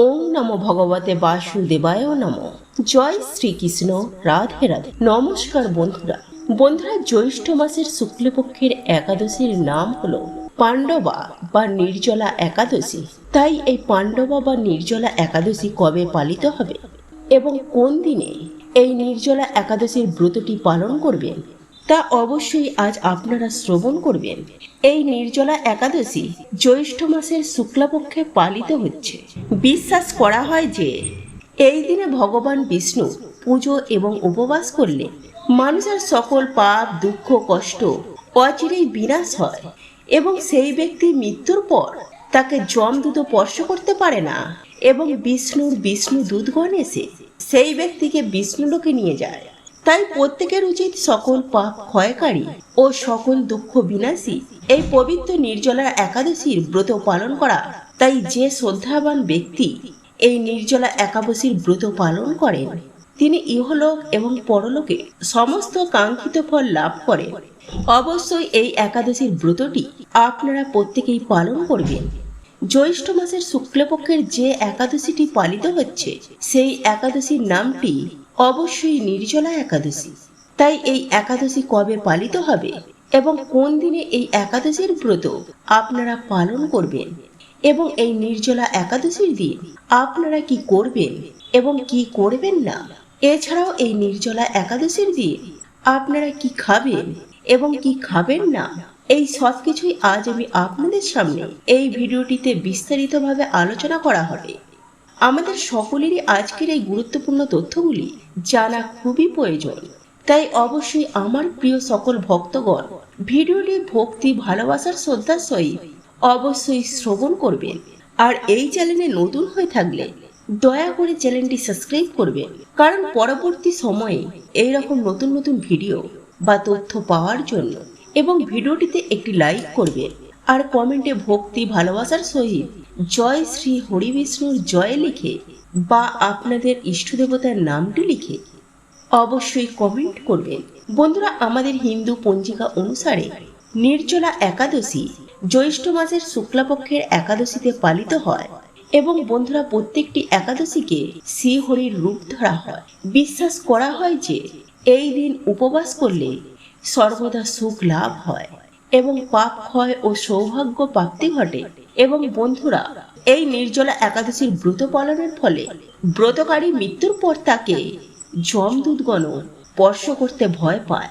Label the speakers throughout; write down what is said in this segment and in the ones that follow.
Speaker 1: ওং নমো ভগবতে বাসুদেবায় নম। জয় শ্রীকৃষ্ণ, রাধে রাধে। নমস্কার বন্ধুরা। বন্ধুরা, জ্যৈষ্ঠ মাসের শুক্লপক্ষের একাদশীর নাম হলো পাণ্ডবা বা নির্জলা একাদশী। তাই এই পাণ্ডবা বা নির্জলা একাদশী কবে পালিত হবে এবং কোন দিনে এই নির্জলা একাদশীর ব্রতটি পালন করবেন তা অবশ্যই আজ আপনারা শ্রবণ করবেন। এই নির্জলা একাদশী জ্যৈষ্ঠ মাসের শুক্লাপক্ষে পালিত হচ্ছে। বিশ্বাস করা হয় যে, এই দিনে ভগবান বিষ্ণু পুজো এবং উপবাস করলে মানুষের সকল পাপ, দুঃখ, কষ্ট অচিরেই বিনাশ হয় এবং সেই ব্যক্তি মৃত্যুর পর তাকে জমদূত স্পর্শ করতে পারে না এবং বিষ্ণুর বিষ্ণু দূতগণ এসে সেই ব্যক্তিকে বিষ্ণুলোকে নিয়ে যায়। তাই প্রত্যেকের উচিত সকল পাপ ক্ষয়কারী ও সকল দুঃখ বিনাশী এই পবিত্র নির্জলা একাদশীর ব্রত পালন করা। তাই যে শ্রদ্ধাবান ব্যক্তি এই নির্জলা একাদশীর ব্রত পালন করেন, তিনি ইহলোক এবং পরলোকে সমস্ত কাঙ্ক্ষিত ফল লাভ করেন। অবশ্যই এই একাদশীর ব্রতটি আপনারা প্রত্যেকেই পালন করবেন। জ্যৈষ্ঠ মাসের শুক্লপক্ষের যে একাদশীটি পালিত হচ্ছে, সেই একাদশীর নামটি অবশ্যই নির্জলা একাদশী। তাই এই একাদশী কবে পালিত হবে এবং কোন দিনে এই একাদশীর ব্রত আপনারা পালন করবেন এবং এই নির্জলা একাদশীর দিন আপনারা কি করবেন এবং কি করবেন না? এছাড়াও এই নির্জলা একাদশীর দিন আপনারা কি খাবেন এবং কি খাবেন না? এই সব কিছুই আজ আমি আপনাদের সামনে এই ভিডিওটিতে বিস্তারিতভাবে আলোচনা করা হবে। আমাদের সকলেরই আজকের এই গুরুত্বপূর্ণ তথ্যগুলি জানা খুবই প্রয়োজন। তাই অবশ্যই আমার প্রিয় সকল ভক্তগণ, ভিডিওটি ভক্তি, ভালোবাসার শ্রদ্ধার সহিত অবশ্যই শ্রবণ করবেন। আর এই চ্যানেলে নতুন হয়ে থাকলে দয়া করে চ্যানেলটি সাবস্ক্রাইব করবেন। কারণ পরবর্তী সময়ে এই রকম নতুন নতুন ভিডিও বা তথ্য পাওয়ার জন্য এবং ভিডিওটিতে একটি লাইক করবেন। আর কমেন্টে ভক্তি, ভালোবাসার সহিত জয় শ্রী হরি বিষ্ণুর জয় লিখে বা আপনাদের ইষ্ট দেবতার নামটি লিখে অবশ্যই কমেন্ট করবেন। বন্ধুরা, আমাদের হিন্দু পঞ্জিকা অনুসারে নির্জলা একাদশী জ্যৈষ্ঠ মাসের শুক্লাপক্ষের একাদশীতে পালিত হয় এবং বন্ধুরা, প্রত্যেকটি একাদশীকে শ্রীহরির রূপ ধরা হয়। বিশ্বাস করা হয় যে এই দিন উপবাস করলে সর্বদা সুখ লাভ হয় এবং পাপ ক্ষয় ও সৌভাগ্য প্রাপ্তি ঘটে। এবং বন্ধুরা এই নির্জলা একাদশীর ব্রত পালনের ফলে ব্রতকারী মৃত্যুর পর তাকে যমদূতগণ স্পর্শ করতে ভয় পায়।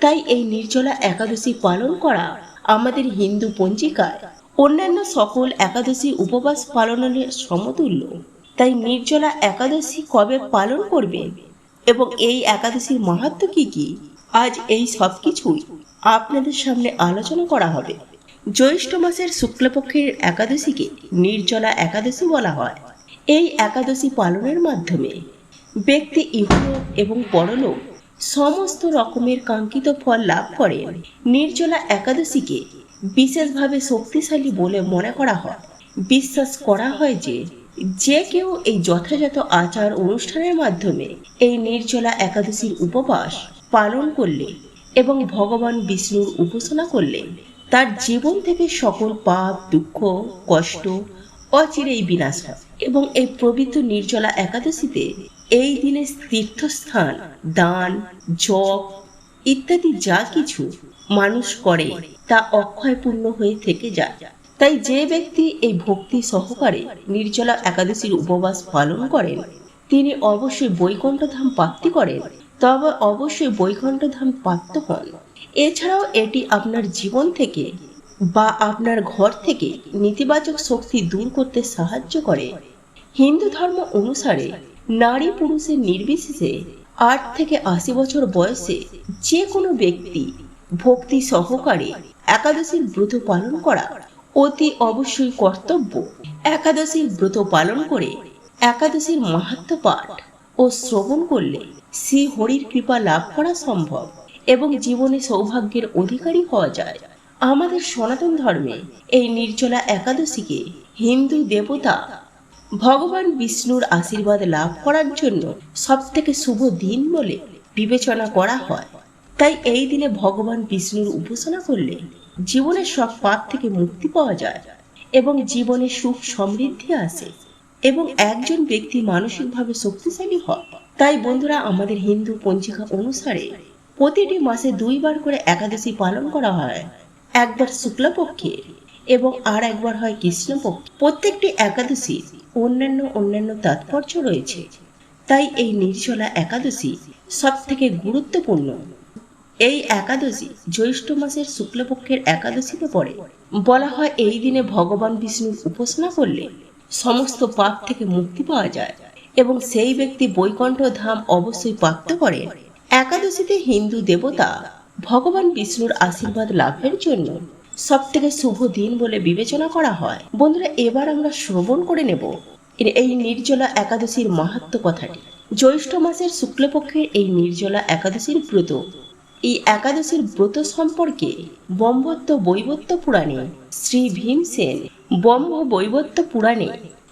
Speaker 1: তাই এই নির্জলা একাদশী পালন করা আমাদের হিন্দু পঞ্জিকায় অন্যান্য সকল একাদশী উপবাস পালনের সমতুল্য। তাই নির্জলা একাদশী কবে পালন করবেন এবং এই একাদশীর মাহাত্ম কি কি, আজ এই সব কিছুই আপনাদের সামনে আলোচনা করা হবে। জ্যৈষ্ঠ মাসের শুক্লপক্ষের একাদশীকে নির্জলা একাদশী বলা হয়। এই একাদশী পালনের মাধ্যমে ব্যক্তি ইহলোক এবং পরলোক সমস্ত রকমের কাঙ্ক্ষিত ফল লাভ করেন নির্জলা একাদশীকে বিশেষভাবে শক্তিশালী বলে মনে করা হয়। বিশ্বাস করা হয় যে যে কেউ এই যথাযথ আচার অনুষ্ঠানের মাধ্যমে এই নির্জলা একাদশীর উপবাস পালন করলে এবং ভগবান বিষ্ণুর উপাসনা করলে তার জীবন থেকে সকল পাপ, দুঃখ, কষ্ট, অচিরেই বিনাশ হয় এবং এই পবিত্র নির্জলা একাদশীতে এই দিনে তীর্থস্থান, দান, জপ ইত্যাদি যা কিছু মানুষ করে তা অক্ষয়পূর্ণ হয়ে থেকে যায়। তাই যে ব্যক্তি এই ভক্তি সহকারে নির্জলা একাদশীর উপবাস পালন করেন, তিনি অবশ্যই বৈকুণ্ঠ ধাম প্রাপ্তি করেন। তবে অবশ্যই বৈকুণ্ঠ ধাম প্রাপ্ত হন। এছাড়াও এটি আপনার জীবন থেকে বা আপনার ঘর থেকে নেতিবাচক শক্তি দূর করতে সাহায্য করে। হিন্দু ধর্ম অনুসারে নারী পুরুষের নির্বিশেষে আট থেকে আশি বছর বয়সে যে কোনো ব্যক্তি ভক্তি সহকারে একাদশীর ব্রত পালন করা অতি অবশ্যই কর্তব্য। একাদশীর ব্রত পালন করে একাদশীর মাহাত্ম পাঠ ও শ্রবণ করলে শ্রী হরির কৃপা লাভ করা সম্ভব। এবং জীবনে সৌভাগ্যের অধিকারী হওয়া যায়। আমাদের সনাতন ধর্মে এই নির্জলা একাদশীকে হিন্দু দেবতা ভগবান বিষ্ণুর আশীর্বাদ লাভ করার জন্য সব থেকে শুভ দিন বলে বিবেচনা করা হয়। তাই এই দিনে ভগবান বিষ্ণুর উপাসনা করলে জীবনের সব পাপ থেকে মুক্তি পাওয়া যায় এবং জীবনে সুখ সমৃদ্ধি আসে এবং একজন ব্যক্তি মানসিকভাবে শক্তিশালী হয়। তাই বন্ধুরা, আমাদের হিন্দু পঞ্জিকা অনুসারে প্রতিটি মাসে দুইবার করে একাদশী পালন করা হয়। একবার শুক্লপক্ষে এবং আর একবার হয় কৃষ্ণপক্ষে। প্রত্যেকটি একাদশী অন্যান্য অন্যান্য তাৎপর্য রয়েছে। তাই এই নির্জলা একাদশী সব থেকে গুরুত্বপূর্ণ। এই একাদশী জ্যৈষ্ঠ মাসের শুক্লপক্ষের একাদশীতে পড়ে। বলা হয় এই দিনে ভগবান বিষ্ণুর উপাসনা করলে সমস্ত পাপ থেকে মুক্তি পাওয়া যায় এবং সেই ব্যক্তি বৈকণ্ঠ ধাম অবশ্যই প্রাপ্ত করে একাদশীতে হিন্দু দেবতা ভগবান বিষ্ণুর আশীর্বাদ লাভের জন্য সব থেকে শুভ দিন বলে বিবেচনা করা হয়। বন্ধুরা, এবার আমরা শ্রবণ করে নেব এই নির্জলা একাদশীর মাহাত্ম কথাটি। জ্যৈষ্ঠ মাসের শুক্লপক্ষের এই নির্জলা একাদশীর ব্রত। এই একাদশীর ব্রত সম্পর্কে ব্রহ্মত্ব বৈবত্য পুরাণে শ্রী ভীমসেন ব্রহ্ম বৈবত্য পুরাণে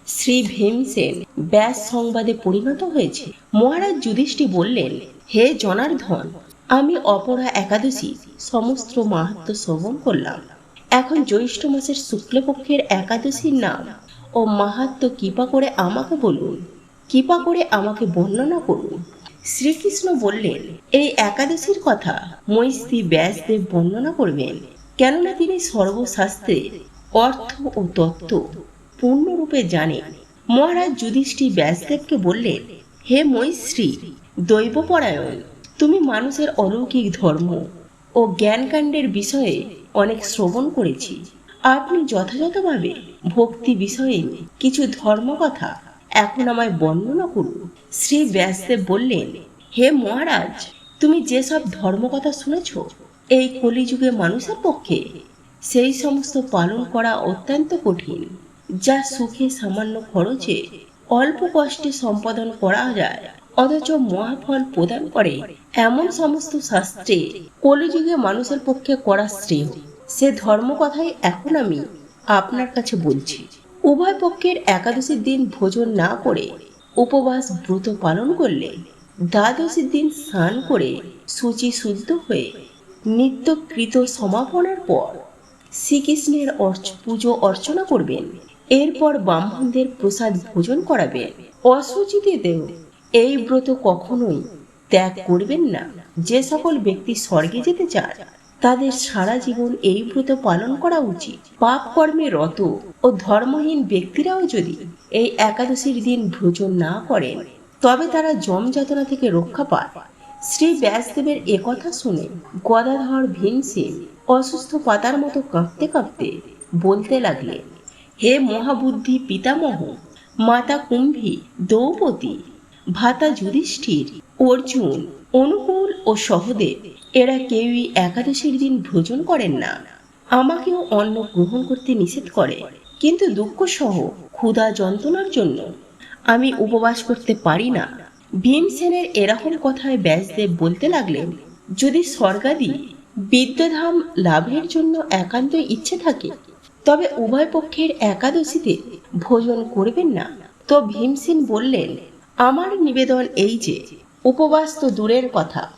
Speaker 1: শ্রী ভীমসেন ব্যাস সংবাদে পরিণত হয়েছে। মহারাজ যুধিষ্ঠি বললেন, হে জনার্ধন আমি অপরা একাদশী সমস্ত মাহাত্ম শ্রবণ করলাম। এখন জ্যৈষ্ঠ মাসের শুক্লপক্ষের একাদশীর নাম ও মাহাত্ম কৃপা করে আমাকে বলুন, কৃপা করে আমাকে বর্ণনা করুন। শ্রীকৃষ্ণ বললেন, এই একাদশীর কথা মৈস্তি ব্যাসদেব বর্ণনা করবেন, কেননা তিনি সর্বশাস্ত্রের অর্থ ও তত্ত্ব পূর্ণরূপে জানেন মহারাজ যুধিষ্ঠি ব্যাসদেবকে বললেন হে মৈশ্রী, দৈবপরায়ণ, তুমি মানুষের অলৌকিক ধর্ম ও জ্ঞানকাণ্ডের বিষয়ে অনেক শ্রবণ করেছি। আপনি যথাযথভাবে ভক্তি বিষয়ে কিছু ধর্মকথা এখন আমায় বর্ণনা করুন। শ্রী ব্যাসদেব বললেন, হে মহারাজ, তুমি যেসব ধর্মকথা শুনেছ, এই কলিযুগে মানুষের পক্ষে সেই সমস্ত পালন করা অত্যন্ত কঠিন। যা সুখে সামান্য খরচে অল্প কষ্টে সম্পাদন করা যায়। অথচ মহাফল প্রদান করে এমন সমস্ত শাস্ত্রে কলিযুগে মানুষের পক্ষে করা শ্রেয়। সে ধর্ম কথাই এখন আমি আপনার কাছে বলছি। উভয় পক্ষের একাদশীর দিন ভোজন না করে উপবাস ব্রত পালন করলে দ্বাদশীর দিন স্নান করে সূচি শুদ্ধ হয়ে নিত্যকৃত সমাপনের পর শ্রীকৃষ্ণের পুজো অর্চনা করবেন। এরপর ব্রাহ্মণদের প্রসাদ ভোজন করাবেন অসুচিতেও এই ব্রত কখনোই ত্যাগ করবেন না। যে সকল ব্যক্তি স্বর্গে যেতে চান তাদের সারা জীবন এই ব্রত পালন করা উচিত। পাপ কর্মে রত ও ধর্মহীন ব্যক্তিরাও যদি এই একাদশীর দিন ভোজন না করেন, তবে তারা জম যাতনা থেকে রক্ষা পায়। শ্রী ব্যাসদেবের একথা শুনে গদাধর ভীমসেন অসুস্থ পাতার মতো কাঁপতে কাঁপতে বলতে লাগলেন হে মহাবুদ্ধি পিতামহ, মাতা কুম্ভী, দ্রৌপদী, ভাতা যুধিষ্ঠির, অর্জুন, অনুকূল ও সহদেব, এরা কেউই একাদশীর দিন ভোজন করেন না। আমাকেও অন্ন গ্রহণ করতে নিষেধ করে, কিন্তু দুঃখ সহ ক্ষুধা যন্ত্রণার জন্য আমি উপবাস করতে পারি না। ভীমসেনের এরকম কথায় ব্যাসদেব বলতে লাগলেন, যদি স্বর্গাদি বিদ্যাধাম লাভের জন্য একান্ত ইচ্ছে থাকে তবে উভয় পক্ষের একাদশীতে ভোজন করবেন না। তো ভীমসেন বললেন, আমার নিবেদন এই যে, উপবাস তো দূরের কথা।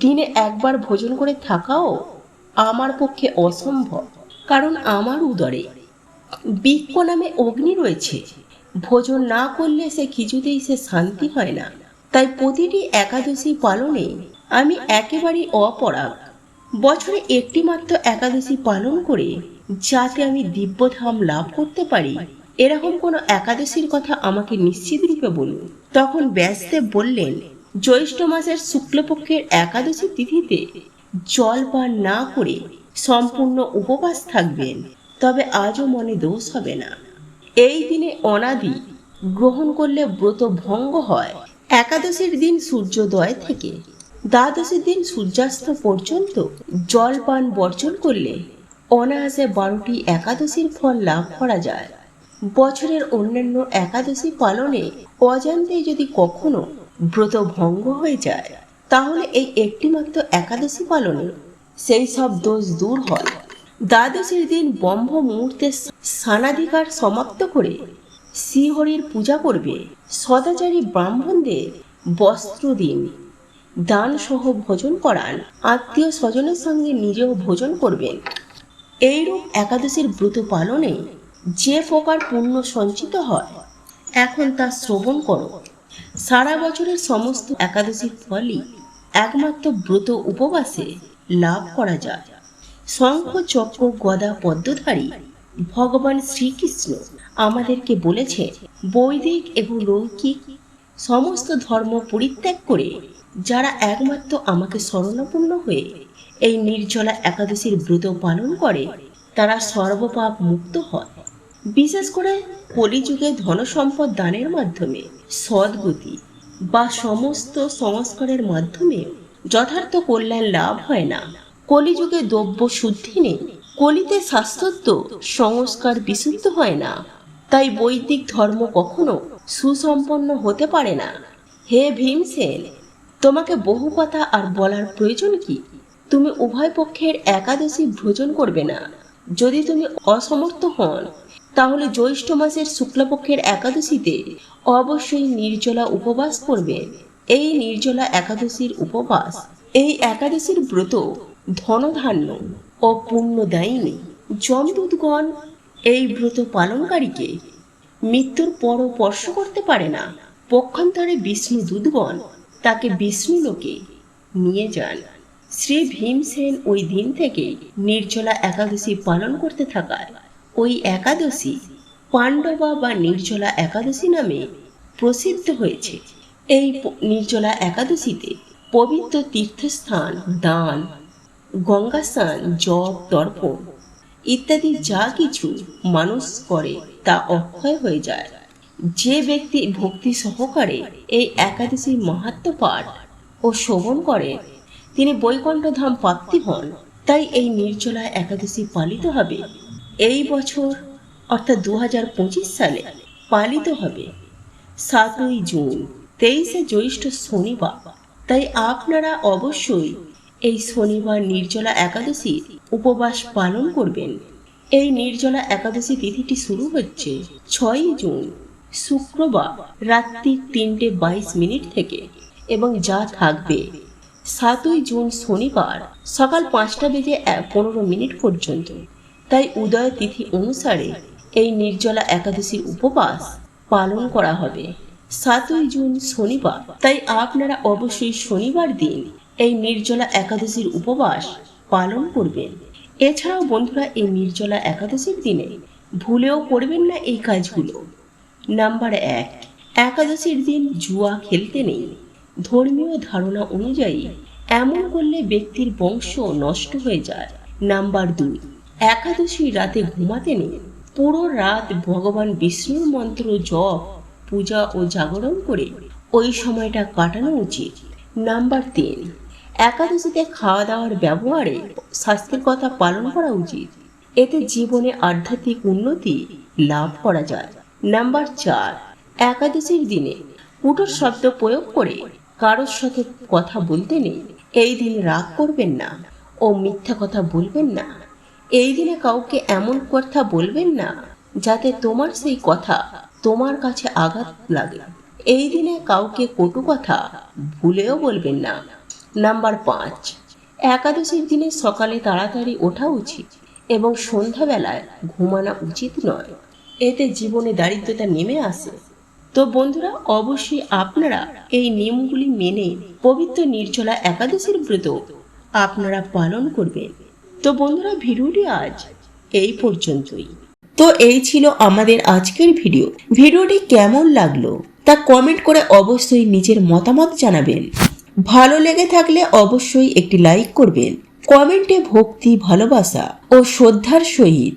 Speaker 1: দিনে একবার ভোজন করে থাকাও আমার পক্ষে অসম্ভব, কারণ আমার উদরে বৃক্ষ নামে অগ্নি রয়েছে। ভোজন না করলে সে কিছুতেই সে শান্তি হয় না। তাই প্রতিটি একাদশী পালনে আমি একেবারেই অপরাগ। বছরে একটি মাত্র একাদশী পালন করে যাতে আমি দিব্যধাম লাভ করতে পারি, এরকম কোনো একাদশীর কথা আমাকে নিশ্চিত রূপে বলুন। তখন ব্যাসদেব বললেন, জ্যৈষ্ঠ মাসের শুক্লপক্ষের একাদশী তিথিতে জল পান না করে সম্পূর্ণ উপবাস থাকবেন, তবে আজও মনে দোষ হবে না। এই দিনে অনাদি গ্রহণ করলে ব্রত ভঙ্গ হয়। একাদশীর দিন সূর্যোদয় থেকে। দ্বাদশীর দিন সূর্যাস্ত পর্যন্ত জল পান বর্জন করলে অনায়াসে বারোটি একাদশীর ফল লাভ করা যায়। বছরের অন্যান্য একাদশী পালনে অজান্তে যদি কখনো ব্রত ভঙ্গ হয়ে যায়, তাহলে এই একটিমাত্র একাদশী পালনে সেই সব দোষ দূর হয়। দ্বাদশীর দিন ব্রহ্ম মুহূর্তে স্নানাধিকার সমাপ্ত করে শ্রীহরির পূজা করবে সদাচারী ব্রাহ্মণদের বস্ত্র দিন। দান সহ ভোজন করান। আত্মীয় স্বজনের সঙ্গে নিজেও ভোজন করবেন। এইরূপ একাদশীর ব্রত পালনে যে প্রকার পুণ্য সঞ্চিত হয়, এখন তা শ্রবণ করো। সারা বছরের সমস্ত একাদশীর ফলই একমাত্র ব্রত উপবাসে লাভ করা যায়। শঙ্খ, চক্র, গদা পদ্মধারী ভগবান শ্রীকৃষ্ণ আমাদেরকে বলেছে, বৈদিক এবং লৌকিক সমস্ত ধর্ম পরিত্যাগ করে যারা একমাত্র আমাকে শরণাপন্ন হয়ে এই নির্জলা একাদশীর ব্রত পালন করে তারা সর্বপাপ মুক্ত হয়। বিশেষ করে কলিযুগে ধনসম্পদ দানের মাধ্যমে সদ্গতি বা সমস্ত সংস্কারের মাধ্যমে যথার্থ কল্যাণ লাভ হয় না। কলিযুগে দ্রব্য শুদ্ধি নেই, কলিতে শাস্ত্রত্ব সংস্কার বিশুদ্ধ হয় না। তাই বৈদিক ধর্ম কখনো সুসম্পন্ন হতে পারে না। হে ভীমসেন, তোমাকে বহু কথা আর বলার প্রয়োজন কি? তুমি উভয় পক্ষের একাদশী ভোজন করবে না। যদি তুমি অসমর্থ হন, তাহলে জ্যৈষ্ঠ মাসের শুক্লপক্ষের একাদশীতে অবশ্যই নির্জলা উপবাস করবে। এই নির্জলা একাদশীর উপবাস, এই একাদশীর ব্রত ধনধান্য ও পুণ্য দেয়নি যমদূতগণ এই ব্রত পালনকারীকে মৃত্যুর পরও স্পর্শ করতে পারে না। পক্ষান্তরে বিষ্ণু দূতগণ তাকে বিষ্ণু লোকে নিয়ে যান। শ্রী ভীমসেন ওই দিন থেকে নির্জলা একাদশী পালন করতে থাকায়। ওই একাদশী পাণ্ডবা বা নির্জলা একাদশী নামে প্রসিদ্ধ হয়েছে। এই নির্জলা একাদশীতে পবিত্র তীর্থস্থান, দান গঙ্গা স্নান জপ, তর্পণ ইত্যাদি যা কিছু মানুষ করে তা অক্ষয় হয়ে যায়। যে ব্যক্তি ভক্তি সহকারে এই একাদশীর মাহাত্ম পাঠ ও শোভন করে তিনি বৈকুণ্ঠধাম প্রাপ্তি হন। তাই এই নির্জলা একাদশী পালিত হবে। এই বছর, অর্থাৎ দু সালে, পালিত হবে। সাতই জুন, তেইশে জ্যৈষ্ঠ শনিবার। তাই আপনারা অবশ্যই এই শনিবার নির্জলা একাদশী উপবাস পালন করবেন। এই নির্জলা একাদশী তিথিটি শুরু হচ্ছে ছয়ই জুন, শুক্রবার, রাত্রি তিনটে বাইশ মিনিট থেকে। এবং যা থাকবে সাতই জুন শনিবার সকাল পাঁচটা বেজে পনেরো মিনিট পর্যন্ত। তাই উদয় তিথি অনুসারে এই নির্জলা একাদশীর উপবাস পালন করা হবে। সাতই জুন শনিবার, তাই আপনারা অবশ্যই শনিবার দিন এই নির্জলা একাদশীর উপবাস পালন করবেন। এছাড়াও বন্ধুরা, এই নির্জলা একাদশীর দিনে ভুলেও করবেন না এই কাজগুলো। নাম্বার এক, একাদশীর দিন জুয়া খেলতে নেই। ধর্মীয় ধারণা অনুযায়ী এমন করলে ব্যক্তির বংশ নষ্ট হয়ে যায়। নাম্বার দুই, একাদশী রাতে ঘুমাতে নেই পুরো রাত ভগবান বিষ্ণুর মন্ত্র জপ, পূজা ও জাগরণ করে ওই সময়টা কাটানো উচিত। নাম্বার তিন, একাদশীতে খাওয়া দাওয়ার ব্যবহারে স্বাস্থ্যের কথা পালন করা উচিত। এতে জীবনে আধ্যাত্মিক উন্নতি লাভ করা যায়। নাম্বার চার, একাদশীর দিনে কুটোর শব্দ প্রয়োগ করে কারোর সাথে কথা বলতে নেই। এই দিন রাগ করবেন না ও মিথ্যা কথা বলবেন না। এই দিনে কাউকে এমন কথা বলবেন না যাতে তোমার সেই কথা তোমার কাছে আঘাত লাগে। এই দিনে কাউকে কটু কথা ভুলেও বলবেন না। নাম্বার পাঁচ, একাদশীর দিনে সকালে তাড়াতাড়ি ওঠা উচিত এবং সন্ধ্যাবেলায় ঘুমানো উচিত নয়। এতে জীবনে দারিদ্রতা নেমে আসে। তো বন্ধুরা, অবশ্যই আপনারা এই নিয়মগুলি মেনে পবিত্র নির্জলা একাদশীর ব্রত আপনারা পালন করবেন। তো বন্ধুরা, ভিডিওটি আজ এই পর্যন্তই। তো এই ছিল আমাদের আজকের ভিডিও। ভিডিওটি কেমন লাগল তা কমেন্ট করে অবশ্যই নিজের মতামত জানাবেন। ভালো লেগে থাকলে অবশ্যই একটি লাইক করবেন। কমেন্টে ভক্তি, ভালোবাসা ও শ্রদ্ধার সহিত